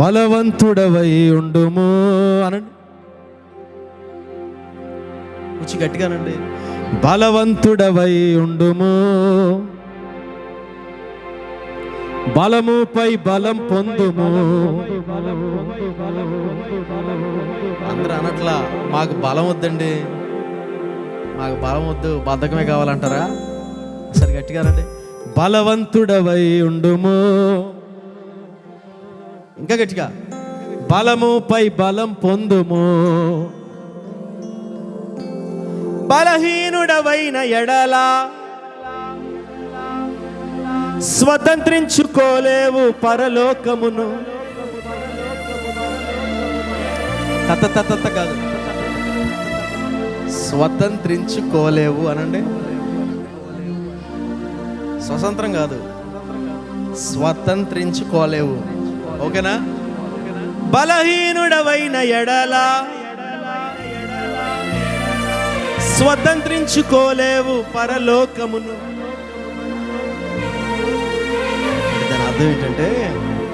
బలవంతుడవై ఉండుము అనండి. రుచి గట్టిగానండి. బలవంతుడవై ఉండుము. బలముపై బలం పొందుము. అందరూ అనట్లా మాకు బలం వద్దండి. మాకు బలం వద్దు బద్ధకమే కావాలంటారా? సరే గట్టిగానండి. బలవంతుడవై ఉండుము. ఇంకా గట్టిగా. బలముపై బలం పొందుము. బలహీనుడవైన ఎడలా స్వతంత్రించుకోలేవు పరలోకమును. తత తత కాదు. స్వతంత్రించుకోలేవు అనండి. స్వతంత్రం కాదు. స్వతంత్రించుకోలేవు. ఓకేనా? బలహీనుడవైన ఎడలా స్వతంత్రించుకోలేవు పరలోకమును. దాని అర్థం ఏంటంటే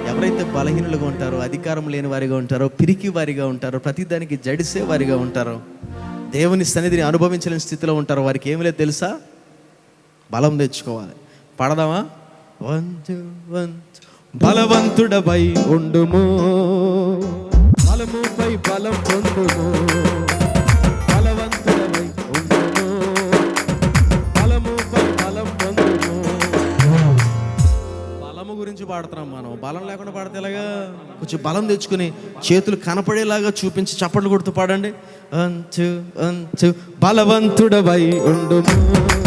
ఎవరైతే బలహీనులుగా ఉంటారో అధికారం లేని వారిగా ఉంటారో పిరికి వారిగా ఉంటారో ప్రతిదానికి జడిసే వారిగా ఉంటారో దేవుని సన్నిధిని అనుభవించలేని స్థితిలో ఉంటారో వారికి ఏమి లేదు తెలుసా? బలం తెచ్చుకోవాలి. పడదామా? One two one two. బలవంతుడవై ఉండుము. బలముపై బలం పొందుము. బలవంతుడవై ఉండుము. బలముపై బలం పొందుము. బలము గురించి పాడుతున్నాం మనం. బలం లేకుండా పాడితే ఎలాగా? కొంచెం బలం తెచ్చుకుని చేతులు కనపడేలాగా చూపించి చప్పట్లు కొడుతూ పాడండి. అంచు అంచు బలవంతుడవై ఉండుము.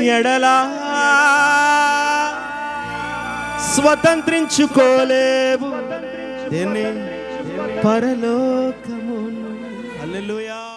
ఎడలా స్వతంత్రించుకోలేవు. దేన్ని? పరలోకమును. హల్లెలూయా.